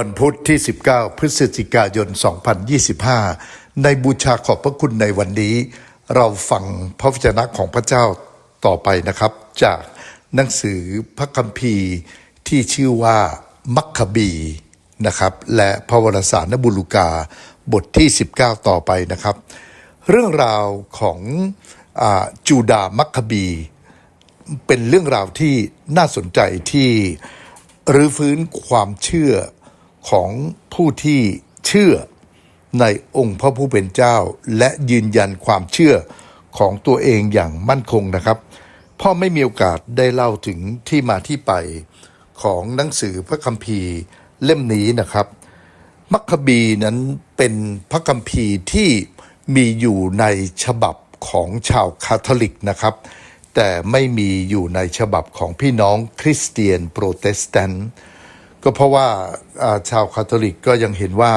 วันพุธที่ 19 พฤศจิกายน 2025 ในบูชาขอบพระคุณในวันนี้ เราฟังพระวจนะของพระเจ้าต่อไปนะครับ จากหนังสือพระคัมภีร์ที่ชื่อว่ามัคคบีนะครับ และพระวรสารนบุลุกาบทที่ 19 ต่อไปนะครับ เรื่องราวของอจูดามัคคบี เป็นเรื่องราวที่น่าสนใจที่รื้อฟื้นความเชื่อ ของผู้ที่เชื่อในองค์พระผู้เป็นเจ้า และยืนยันความเชื่อของตัวเองอย่างมั่นคงนะครับ พ่อไม่มีโอกาสได้เล่าถึงที่มาที่ไปของหนังสือพระคัมภีร์เล่มนี้นะครับ มัคคบีนั้นเป็นพระคัมภีร์ที่มีอยู่ในฉบับของชาวคาทอลิกนะครับ แต่ไม่มีอยู่ในฉบับของพี่น้องคริสเตียนโปรเตสแตนต์ ก็เพราะว่าชาวคาทอลิกก็ยังเห็นว่า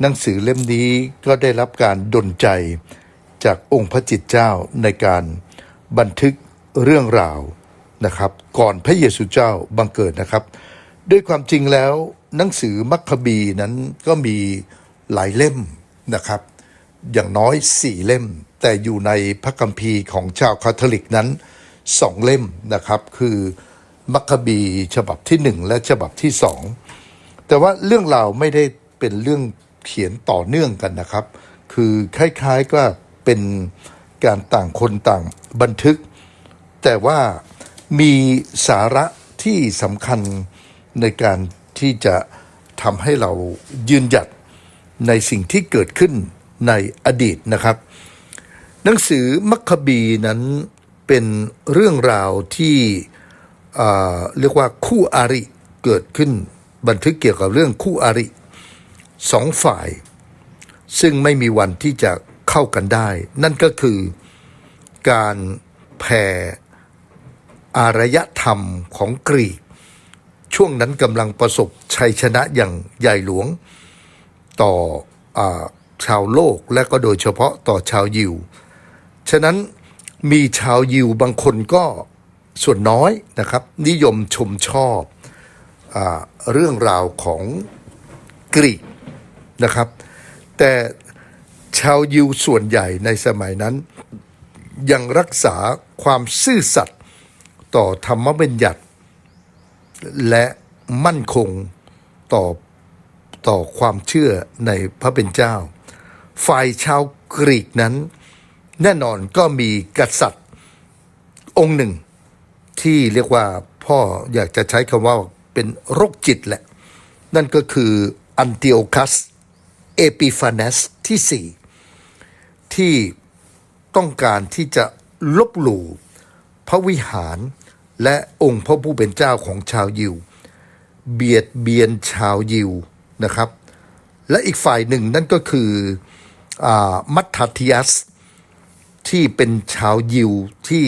หนังสือเล่มนี้ก็ได้รับการดลใจจากองค์พระจิตเจ้าในการบันทึกเรื่องราวนะครับ ก่อนพระเยซูเจ้าบังเกิดนะครับ ด้วยความจริงแล้วหนังสือมัคคบีนั้นก็มีหลายเล่มนะครับ อย่างน้อยสี่เล่ม แต่อยู่ในพระคัมภีร์ของชาวคาทอลิกนั้นสองเล่มนะครับ คือ มัคคบีฉบับที่หนึ่งและฉบับที่สองแต่ว่าเรื่องราวไม่ได้เป็นเรื่องเขียนต่อเนื่องกันนะครับ คือคล้ายๆก็เป็นการต่างคนต่างบันทึก แต่ว่ามีสาระที่สำคัญในการที่จะทำให้เรายืนหยัดในสิ่งที่เกิดขึ้นในอดีตนะครับ หนังสือมัคคบีนั้นเป็นเรื่องราวที่ เรียกว่าคู่อาริเกิดขึ้นบันทึกเกี่ยวกับเรื่องคู่อาริสองฝ่าย ซึ่งไม่มีวันที่จะเข้ากันได้ นั่นก็คือการแผ่อารยธรรมของกรีก ช่วงนั้นกำลังประสบชัยชนะอย่างใหญ่หลวงต่ออชาวโลกและก็โดยเฉพาะต่อชาวยิว ฉะนั้นมีชาวยิวบางคนก็ ส่วนน้อยนะครับ นิยมชมชอบอเรื่องราวของกรีกนะครับ แต่ชาวยิวส่วนใหญ่ในสมัยนั้น ยังรักษาความซื่อสัตย์ต่อธรรมบัญญัติ และมั่นคงต่อต่อความเชื่อในพระเป็นเจ้า ฝ่ายชาวกรีกนั้น แน่นอนก็มีกษัตริย์องค์หนึ่ง ที่เรียกว่าพ่ออยากจะใช้คำว่าเป็นโรคจิตแหละ นั่นก็คืออันติโอคัสเอปิฟาเนสที่สี่ที่ต้องการที่จะลบหลู่พระวิหารและองค์พระผู้เป็นเจ้าของชาวยิว เบียดเบียนชาวยิวนะครับ และอีกฝ่ายหนึ่งนั่นก็คืออมัทธาทิยัสที่เป็นชาวยิวที่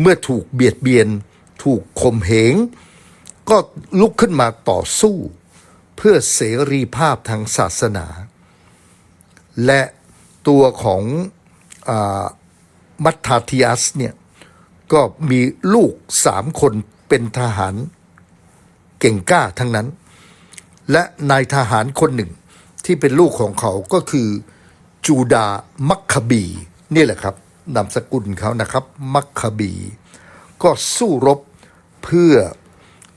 เมื่อถูกเบียดเบียน ถูกข่มเหง ก็ลุกขึ้นมาต่อสู้ เพื่อเสรีภาพทางศาสนา และตัวของอมัทธาทิยัสเนี่ยก็มีลูกสามคนเป็นทหารเก่งกล้าทั้งนั้น และนายทหารคนหนึ่งที่เป็นลูกของเขาก็คือจูดามัคคบีนี่แหละครับ นามสกุลเขานะครับ มัคคบี ก็สู้รบเพื่อ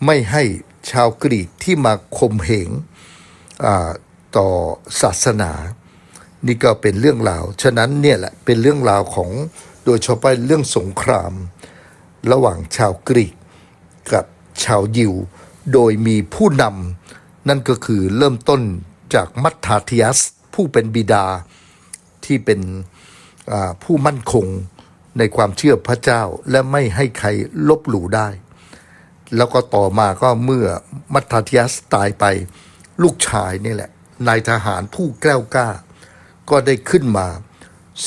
ไม่ให้ชาวกรีกที่มาข่มเหงต่อศาสนา นี่ก็เป็นเรื่องราว ฉะนั้นเนี่ยแหละเป็นเรื่องราวของโดยเฉพาะเรื่องสงคราม ระหว่างชาวกรีกกับชาวยิว โดยมีผู้นำนั่นก็คือเริ่มต้นจากมัทธาทิยัสผู้เป็นบิดาที่เป็น ผู้มั่นคงในความเชื่อพระเจ้าและไม่ให้ใครลบหลู่ได้ แล้วก็ต่อมาก็เมื่อมัทธาทิยัสตายไปลูกชายนี่แหละนายทหารผู้แกล้วกล้า ก็ได้ขึ้นมา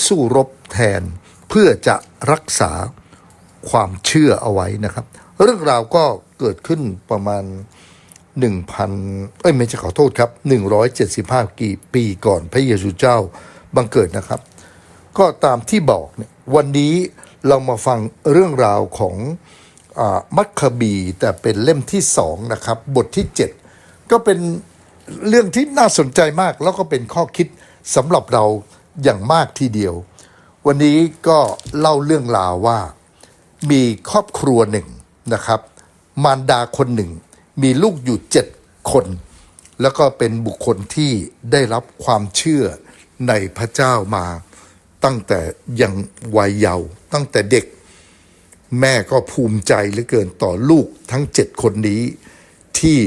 สู้รบแทนเพื่อจะรักษาความเชื่อเอาไว้นะครับ เรื่องราวก็เกิดขึ้นประมาณ 1,000 เอ้ยไม่ใช่ขอโทษครับ 175 กี่ปีก่อนพระเยซูเจ้าบังเกิดนะครับ ก็ตามที่บอกเนี่ยวันนี้เรามาฟังเรื่องราวของอมัคคบีแต่เป็นเล่มที่สองนะครับ บทที่ 7 ก็เป็นเรื่องที่น่าสนใจมาก แล้วก็เป็นข้อคิดสำหรับเราอย่างมากทีเดียว วันนี้ก็เล่าเรื่องราวว่ามีครอบครัวหนึ่งนะครับ มารดาคนหนึ่ง มีลูกอยู่เจ็ดคน แล้วก็เป็นบุคคลที่ได้รับความเชื่อในพระเจ้ามา ตั้งแต่ยังวัยเยาว์ตั้งแต่เด็ก แม่ก็ภูมิใจเหลือเกินต่อลูกทั้งเจ็ดคนนี้ ที่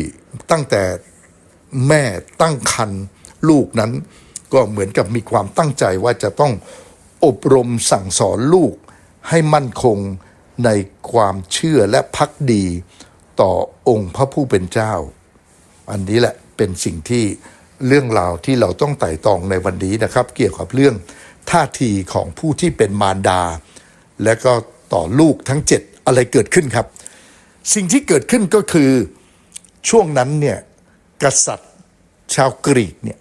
ตั้งแต่แม่ตั้งครรภ์ลูกนั้น ก็เหมือนกับมีความตั้งใจว่าจะต้องอบรมสั่งสอนลูกให้มั่นคงในความเชื่อและพักดีต่อองค์พระผู้เป็นเจ้า อันนี้แหละเป็นสิ่งที่เรื่องราวที่เราต้องไต่ตองในวันนี้นะครับ เกี่ยวกับเรื่อง ท่าทีของผู้ที่เป็นมารดา และก็ต่อลูกทั้งเจ็ดอะไรเกิดขึ้นครับ สิ่งที่เกิดขึ้นก็คือช่วงนั้นเนี่ยกษัตริย์ชาวกรีกเนี่ย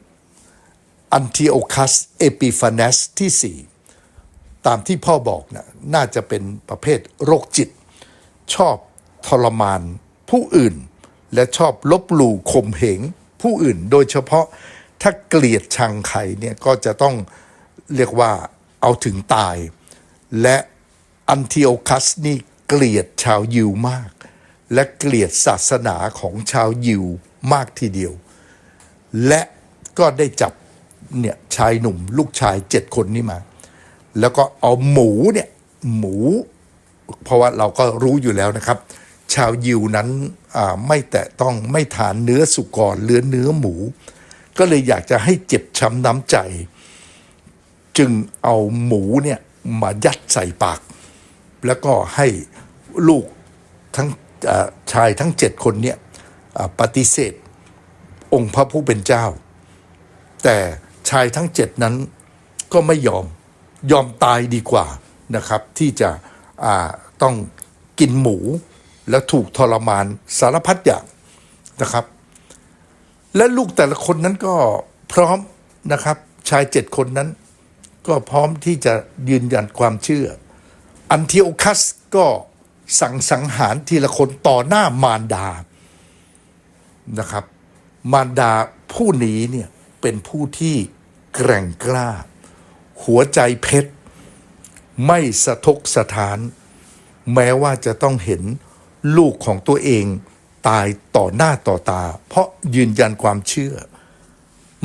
อันทิโอคัสเอปิฟาเนสที่สี่ตามที่พ่อบอกนะน่าจะเป็นประเภทโรคจิต ชอบทรมานผู้อื่น และชอบลบหลู่ข่มเหงผู้อื่น โดยเฉพาะถ้าเกลียดชังใครเนี่ยก็จะต้อง เรียกว่าเอาถึงตาย และอันเทโอคัสนี่เกลียดชาวยิวมาก และเกลียดศาสนาของชาวยิวมากทีเดียว และก็ได้จับเนี่ยชายหนุ่มลูกชายเจ็ดคนนี้มา แล้วก็เอาหมูเนี่ยหมู เพราะว่าเราก็รู้อยู่แล้วนะครับ ชาวยิวนั้นอ่าไม่แตะต้องไม่ทานเนื้อสุกรเลือเนื้อหมู ก็เลยอยากจะให้เจ็บช้ำน้ำใจ จึงเอาหมูเนี่ยมายัดใส่ปาก แล้วก็ให้ลูกทั้งชายทั้งเจ็ดคนเนี่ยปฏิเสธองค์พระผู้เป็นเจ้า แต่ชายทั้งเจ็ดนั้นก็ไม่ยอมยอมตายดีกว่านะครับ ที่จะต้องกินหมูแล้วถูกทรมานสารพัดอย่างนะครับ และลูกแต่ละคนนั้นก็พร้อมนะครับ ชายเจ็ดคนนั้น ก็พร้อมที่จะยืนยันความเชื่อ อันทิโอคัสก็สั่งสังหารทีละคนต่อหน้ามารดานะครับ มารดาผู้นี้เนี่ยเป็นผู้ที่แกร่งกล้า หัวใจเพชร ไม่สะทกสะทาน แม้ว่าจะต้องเห็นลูกของตัวเองตายต่อหน้าต่อตา เพราะยืนยันความเชื่อ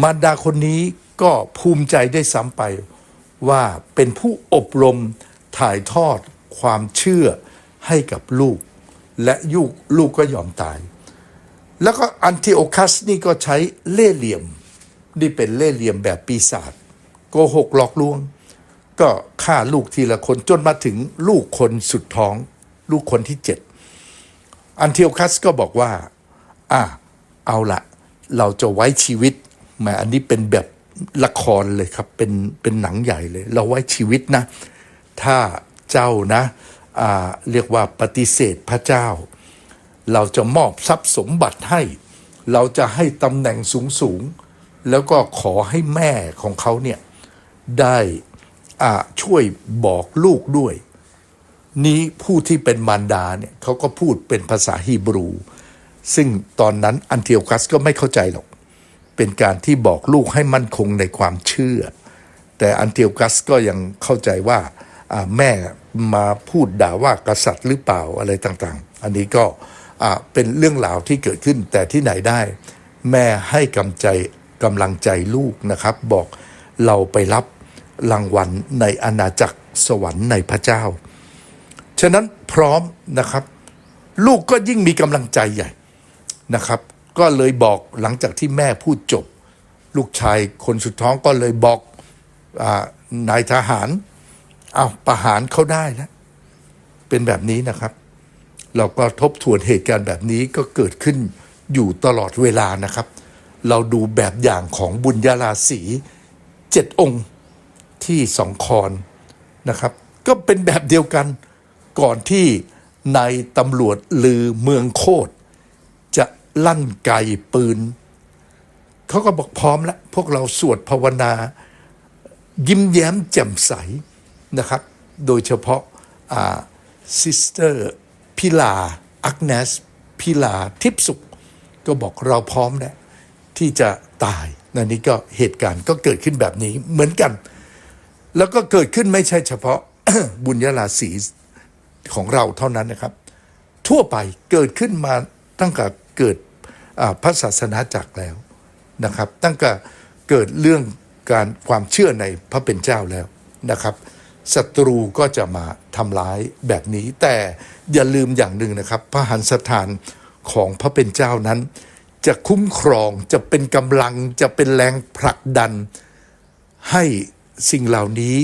มารดาคนนี้ก็ภูมิใจได้ซ้ำไป ว่าเป็นผู้อบรมถ่ายทอดความเชื่อให้กับลูก และยุกลูกก็ยอมตาย แล้วก็อันติโอคัสนี่ก็ใช้เล่ห์เหลี่ยม นี่เป็นเล่ห์เหลี่ยมแบบปีศาจโกหกหลอกลวง ก็ฆ่าลูกทีละคนจนมาถึงลูกคนสุดท้อง ลูกคนที่เจ็ดอันเทีโอคัสก็บอกว่าอะเอาละเราจะไว้ชีวิตแหมอันนี้เป็นแบบ ละครเลยครับ เป็นเป็นหนังใหญ่เลย เราไว้ชีวิตนะ ถ้าเจ้านะาเรียกว่าปฏิเสธพระเจ้า เราจะมอบทรัพย์สมบัติให้ เราจะให้ตำแหน่งสูงสูงๆแล้วก็ขอให้แม่ของเขาเนี่ย ได้ช่วยบอกลูกด้วย นี้ผู้ที่เป็นมารดาเนี่ยเขาก็พูดเป็นภาษาฮีบรู ซึ่งตอนนั้นอันเทีโอคัสก็ไม่เข้าใจหรอก เป็นการที่บอกลูกให้มั่นคงในความเชื่อ แต่อันเทีโอคัสก็ยังเข้าใจว่าแม่มาพูดด่าว่ากษัตริย์หรือเปล่าอะไรต่างๆ อันนี้ก็เป็นเรื่องราวที่เกิดขึ้นแต่ที่ไหนได้ แม่ให้กำใจกำลังใจลูกนะครับ บอกเราไปรับรางวัลในอาณาจักรสวรรค์ในพระเจ้า ฉะนั้นพร้อมนะครับ ลูกก็ยิ่งมีกำลังใจใหญ่นะครับ ก็เลยบอกหลังจากที่แม่พูดจบ ลูกชายคนสุดท้องก็เลยบอกอนายทหาร เอาประหารเขาได้แล้วเป็นแบบนี้นะครับ เราก็ทบทวนเหตุการณ์แบบนี้ก็เกิดขึ้นอยู่ตลอดเวลานะครับ เราดูแบบอย่างของบุญญาราศีเจ็ดองค์ที่สองคอนนะครับ ก็เป็นแบบเดียวกันก่อนที่นายตำรวจลือเมืองโคตร ลั่นไกปืน เขาก็บอกพร้อมแล้ว พวกเราสวดภาวนา ยิ้มแย้มแจ่มใสนะครับ โดยเฉพาะซิสเตอร์พิลาอักเนสพิลาทิพสุข ก็บอกเราพร้อมแล้วที่จะตายนั่นนี่ก็เหตุการณ์ก็เกิดขึ้นแบบนี้เหมือนกัน แล้วก็เกิดขึ้นไม่ใช่เฉพาะบุญญาราศีของเราเท่านั้นนะครับ ทั่วไปเกิดขึ้นมา ตั้งแต่เกิดพระศาสนาจักรแล้วนะครับ ตั้งแต่เกิดเรื่องการความเชื่อในพระเป็นเจ้าแล้วนะครับศัตรูก็จะมาทำร้ายแบบนี้ แต่อย่าลืมอย่างหนึ่งนะครับ พระหันสถานของพระเป็นเจ้านั้น จะคุ้มครองจะเป็นกำลังจะเป็นแรงผลักดัน ให้สิ่งเหล่านี้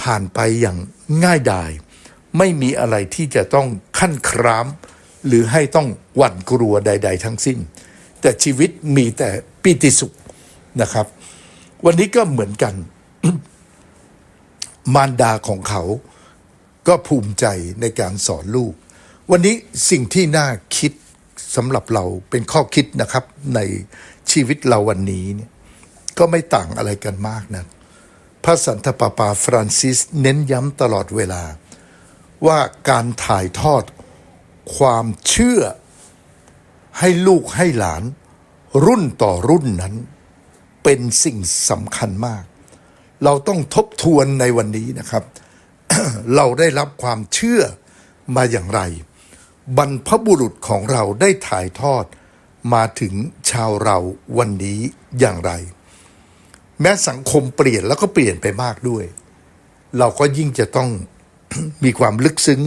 ผ่านไปอย่างง่ายดาย ไม่มีอะไรที่จะต้องขั้นคราม หรือให้ต้องหวั่นกลัวใด ๆ ทั้งสิ้น แต่ชีวิตมีแต่ปีติสุขนะครับ วันนี้ก็เหมือนกัน มารดาของเขาก็ภูมิใจในการสอนลูก วันนี้สิ่งที่น่าคิดสำหรับเราเป็นข้อคิดนะครับในชีวิตเราวันนี้เนี่ยก็ไม่ต่างอะไรกันมากนะพระสันตะปาปาฟรานซิสเน้นย้ำตลอดเวลา ว่าการถ่ายทอด ความเชื่อให้ลูกให้หลาน รุ่นต่อรุ่นนั้น เป็นสิ่งสำคัญมาก เราต้องทบทวนในวันนี้นะครับ เราได้รับความเชื่อมาอย่างไร บรรพบุรุษของเราได้ถ่ายทอดมาถึงชาวเราวันนี้อย่างไร แม้สังคมเปลี่ยนแล้วก็เปลี่ยนไปมากด้วย เราก็ยิ่งจะต้องมีความลึกซึ้ง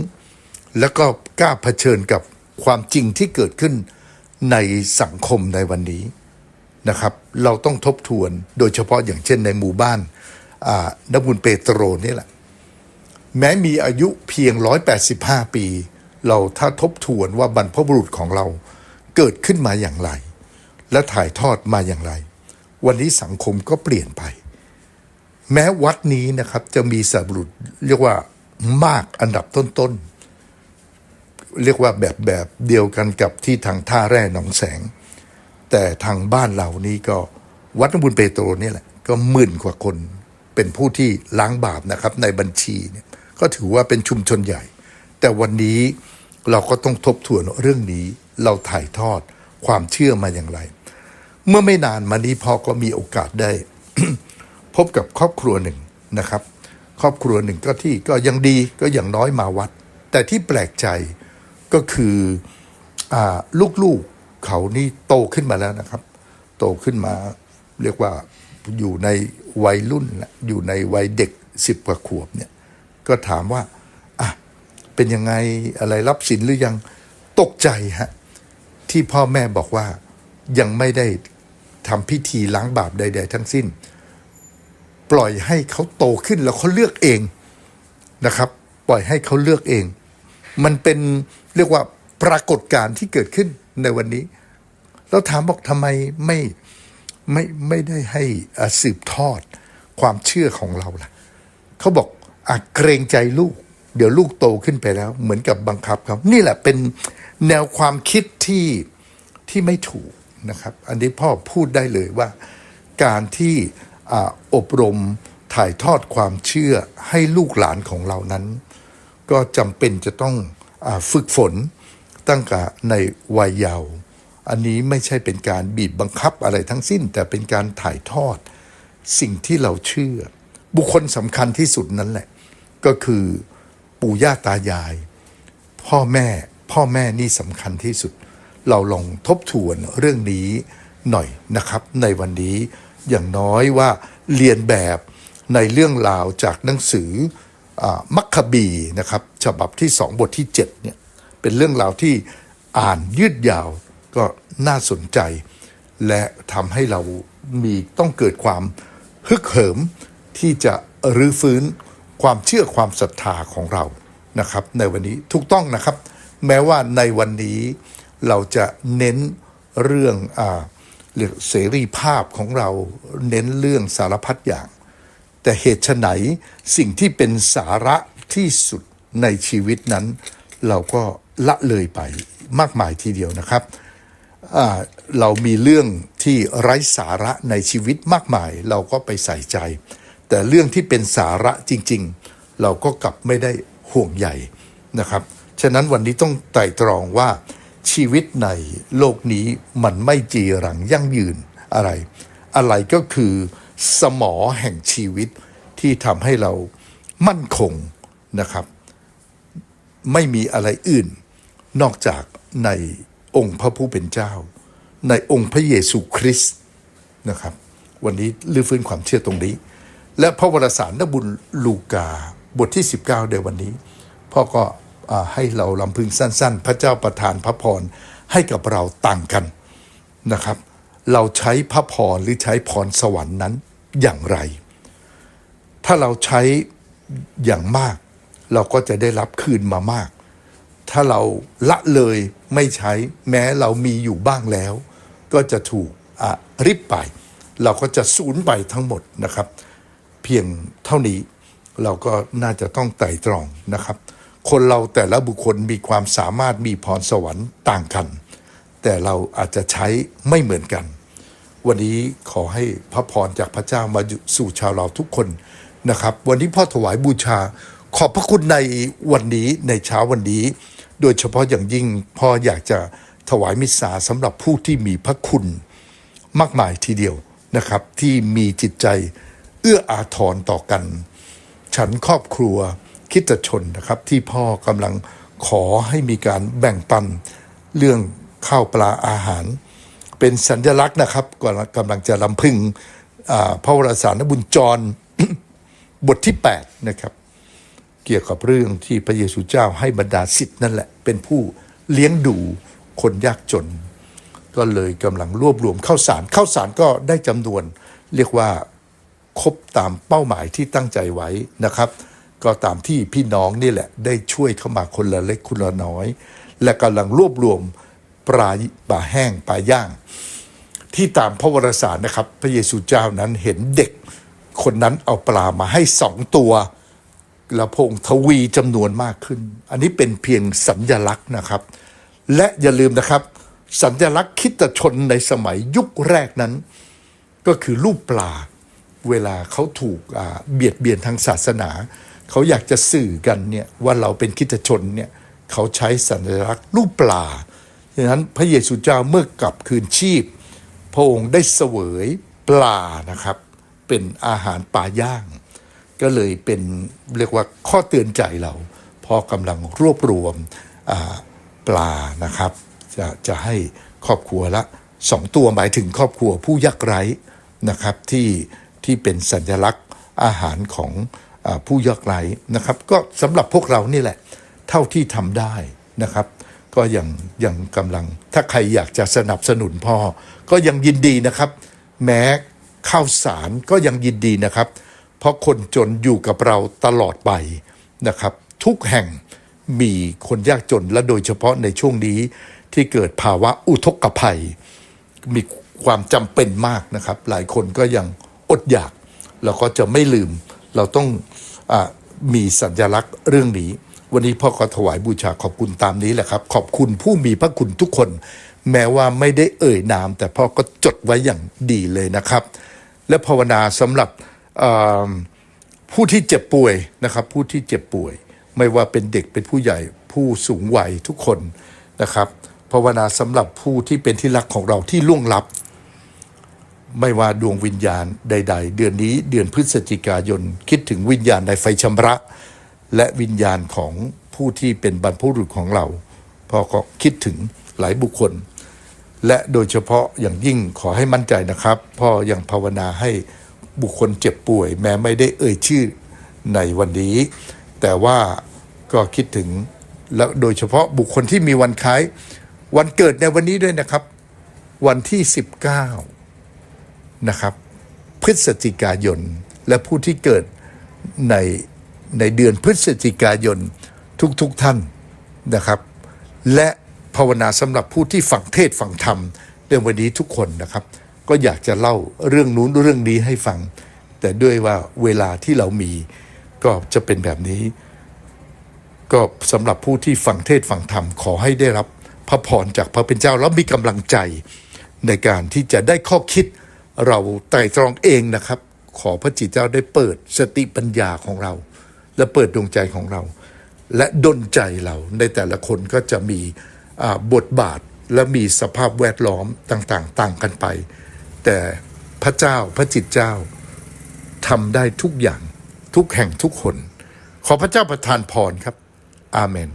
แล้วก็กล้าเผชิญกับความจริงที่เกิดขึ้นในสังคมในวันนี้นะครับ เราต้องทบทวนโดยเฉพาะอย่างเช่นในหมู่บ้านอ่านักบุญเปโตรนี่แหละ แม้มีอายุเพียง 185 ปี เราถ้าทบทวนว่าบรรพบุรุษของเราเกิดขึ้นมาอย่างไร และถ่ายทอดมาอย่างไร วันนี้สังคมก็เปลี่ยนไป แม้วัดนี้นะครับจะมีสับุรุษเรียกว่ามากอันดับต้นๆ เรียกว่าแบบแบบเดียวกันกับที่ทางท่าแร่หนองแสง แต่ทางบ้านเรานี่ก็วัดนบุญเปโตรนี่แหละ ก็หมื่นกว่าคนเป็นผู้ที่ล้างบาปนะครับในบัญชีเนี่ยก็ถือว่าเป็นชุมชนใหญ่ แต่วันนี้เราก็ต้องทบทวนเรื่องนี้เราถ่ายทอดความเชื่อมาอย่างไร เมื่อไม่นานมานี้พ่อก็มีโอกาสได้ พบกับครอบครัวหนึ่งนะครับ ครอบครัวหนึ่งก็ที่ก็ยังดีก็อย่างน้อยมาวัด แต่ที่แปลกใจ ก็คืออลูกๆเขานี่โตขึ้นมาแล้วนะครับ โตขึ้นมา เรียกว่าอยู่ในวัยรุ่นอยู่ในวัยเด็กสิบกว่าขวบเนี่ย ก็ถามว่าอะเป็นยังไงอะไรรับสินหรือยังตกใจฮะที่พ่อแม่บอกว่ายังไม่ได้ทำพิธีล้างบาปใด ๆ ทั้งสิ้น ปล่อยให้เขาโตขึ้นแล้วเขาเลือกเองนะครับ ปล่อยให้เขาเลือกเอง มันเป็น เรียกว่าปรากฏการณ์ที่เกิดขึ้นในวันนี้ เราถามบอกทำไมไม่ไม่ไม่ได้ให้สืบทอดความเชื่อของเราล่ะเขาบอกอเกรงใจลูก เดี๋ยวลูกโตขึ้นไปแล้ว เหมือนกับบังคับเขานี่แหละเป็นแนวความคิดที่ที่ไม่ถูกนะครับ อันนี้พ่อพูดได้เลยว่า การที่ออบรมถ่ายทอดความเชื่อให้ลูกหลานของเรานั้น ก็จำเป็นจะต้อง ฝึกฝนตั้งแต่ในวัยเยาว์อันนี้ไม่ใช่เป็นการบีบบังคับอะไรทั้งสิ้น แต่เป็นการถ่ายทอด สิ่งที่เราเชื่อ บุคคลสำคัญที่สุดนั้นแหละ ก็คือปู่ย่าตายาย พ่อแม่พ่อแม่นี่สำคัญที่สุด เราลองทบทวนเรื่องนี้หน่อยนะครับ ในวันนี้อย่างน้อยว่าเรียนแบบในเรื่องราวจากหนังสือ มัคคบีนะครับฉบับที่สองบทที่เจ็ดเนี่ย เป็นเรื่องราวที่อ่านยืดยาวก็น่าสนใจ และทำให้เรามีต้องเกิดความฮึกเหิมที่จะรื้อฟื้นความเชื่อความศรัทธาของเรานะครับ ในวันนี้ถูกต้องนะครับ แม้ว่าในวันนี้เราจะเน้นเรื่องอเรียกเสรีภาพของเราเน้นเรื่องสารพัดอย่าง แต่เหตุไฉนสิ่งที่เป็นสาระที่สุดในชีวิตนั้น เราก็ละเลยไปมากมายทีเดียวนะครับ เรามีเรื่องที่ไร้สาระในชีวิตมากมาย เราก็ไปใส่ใจ แต่เรื่องที่เป็นสาระจริง ๆ เราก็กลับไม่ได้ห่วงใหญ่นะครับ ฉะนั้นวันนี้ต้องไต่ตรองว่าชีวิตในโลกนี้มันไม่จีรังยั่งยืนอะไร อะไรก็คือ สมอแห่งชีวิตที่ทำให้เรามั่นคงนะครับ ไม่มีอะไรอื่น นอกจากในองค์พระผู้เป็นเจ้า ในองค์พระเยซูคริสต์นะครับ วันนี้ลื้อฟื้นความเชื่อตรงนี้ และพระวรสารนบุญลูกาบทที่ 19 ในวันนี้พ่อก็ให้เราลำพึงสั้น ๆ พระเจ้าประทานพระพรให้กับเราต่างกันนะครับ เราใช้พระพรหรือใช้พรสวรรค์นั้นอย่างไร ถ้าเราใช้อย่างมาก เราก็จะได้รับคืนมามาก ถ้าเราละเลยไม่ใช้แม้เรามีอยู่บ้างแล้ว ก็จะถูกริบไป เราก็จะสูญไปทั้งหมดนะครับ เพียงเท่านี้เราก็น่าจะต้องไต่ตรองนะครับ คนเราแต่ละบุคคลมีความสามารถมีพรสวรรค์ต่างกัน แต่เราอาจจะใช้ไม่เหมือนกัน วันนี้ขอให้พระพรจากพระเจ้ามาสู่ชาวเราทุกคนนะครับ วันนี้พ่อถวายบูชา ขอบพระคุณในวันนี้ในเช้าวันนี้ โดยเฉพาะอย่างยิ่งพ่ออยากจะถวายมิสซาสำหรับผู้ที่มีพระคุณมากมายทีเดียวนะครับ ที่มีจิตใจเอื้ออาทรต่อกัน ฉันครอบครัวคิดชนนะครับ ที่พ่อกำลังขอให้มีการแบ่งปันเรื่อง ข้าวปลาอาหาร เป็นสัญลักษณ์นะครับกำลังกำลังจะลำพึงพระวรสารนบุญจรบทที่ 8 นะครับ เกี่ยวกับเรื่องที่พระเยซูเจ้าให้บรรดาสิทธิ์นั่นแหละ เป็นผู้เลี้ยงดูคนยากจน ก็เลยกำลังรวบรวมข้าวสารข้าวสารก็ได้จำนวน เรียกว่าครบตามเป้าหมายที่ตั้งใจไว้นะครับ ก็ตามที่พี่น้องนี่แหละ ได้ช่วยเข้ามาคนละเล็กคนละน้อย และกำลังรวบรวม ปลาปลาแห้งปลาย่าง ที่ตามพระวรสารนะครับ พระเยซูเจ้านั้นเห็นเด็กคนนั้นเอาปลามาให้สองตัวแล้วพระองทวีจำนวนมากขึ้น อันนี้เป็นเพียงสัญญลักษณ์นะครับ และอย่าลืมนะครับ สัญลักษณ์คิดชนในสมัยยุคแรกนั้น ก็คือรูปปลาเวลาเขาถูกเบียดเบียนทางศาสนา เขาอยากจะสื่อกันเนี่ยว่าเราเป็นคิดชนเนี่ยเขาใช้สัญลักษณ์รูปปลา ดังนั้นพระเยซูเจ้าเมื่อกลับคืนชีพ พระองค์ได้เสวยปลานะครับ เป็นอาหารปลาย่าง ก็เลยเป็นเรียกว่าข้อเตือนใจเรา พอกำลังรวบรวมปลานะครับ จะจะให้ครอบครัวละสองตัวหมายถึงครอบครัวผู้ยากไร้นะครับที่ที่เป็นสัญลักษณ์อาหารของอผู้ยากไร้นะครับ ก็สำหรับพวกเรานี่แหละ เท่าที่ทำได้นะครับ ก็ยังยังกำลัง ถ้าใครอยากจะสนับสนุนพ่อ ก็ยังยินดีนะครับ แม้ข้าวสารก็ยังยินดีนะครับ เพราะคนจนอยู่กับเราตลอดไปนะครับ ทุกแห่งมีคนยากจนและโดยเฉพาะในช่วงนี้ที่เกิดภาวะอุทกภัย มีความจำเป็นมากนะครับ หลายคนก็ยังอดอยากเราก็จะไม่ลืม เราต้องอมีสัญลักษณ์เรื่องนี้ วันนี้พ่อก็ถวายบูชาขอบคุณตามนี้แหละครับ ขอบคุณผู้มีพระคุณทุกคน แม้ว่าไม่ได้เอ่ยนาม แต่พ่อก็จดไว้อย่างดีเลยนะครับ และภาวนาสำหรับผู้ที่เจ็บป่วยนะครับ ผู้ที่เจ็บป่วย ไม่ว่าเป็นเด็กเป็นผู้ใหญ่ผู้สูงวัยทุกคนนะครับภาวนาสำหรับผู้ที่เป็นที่รักของเราที่ล่วงลับ ไม่ว่าดวงวิญญาณใด ๆ เดือนนี้เดือนพฤศจิกายนคิดถึงวิญญาณในไฟชำระ และวิญญาณของผู้ที่เป็นบรรพบุรุษของเราพ่อก็คิดถึงหลายบุคคล และโดยเฉพาะอย่างยิ่งขอให้มั่นใจนะครับ พ่อยังภาวนาให้บุคคลเจ็บป่วย แม้ไม่ได้เอ่ยชื่อในวันนี้ แต่ว่าก็คิดถึงและโดยเฉพาะบุคคลที่มีวันคล้าย วันเกิดในวันนี้ด้วยนะครับ วันที่ 19 นะครับ พฤศจิกายนและผู้ที่เกิดใน ในเดือนพฤศจิกายนทุกๆทท่านนะครับ และภาวนาสำหรับผู้ที่ฝังเทศฝังธรรมในวันนี้ทุกคนนะครับ ก็อยากจะเล่าเรื่องนู้นเรื่องนี้ให้ฟัง แต่ด้วยว่าเวลาที่เรามีก็จะเป็นแบบนี้ ก็สำหรับผู้ที่ฟังเทศฟังธรรมขอให้ได้รับพระพรจากพระเป็นเจ้าแล้วมีกำลังใจในการที่จะได้ข้อคิดเราไต่ตรองเองนะครับ ขอพระจิตเจ้าได้เปิดสติปัญญาของเรา และเปิดดวงใจของเรา และดลใจเราในแต่ละคนก็จะมีบทบาทและมีสภาพแวดล้อมต่างๆ ต่างกันไป แต่พระเจ้าพระจิตเจ้าทำได้ทุกอย่างทุกแห่งทุกคน ขอพระเจ้าประทานพรครับ อาเมน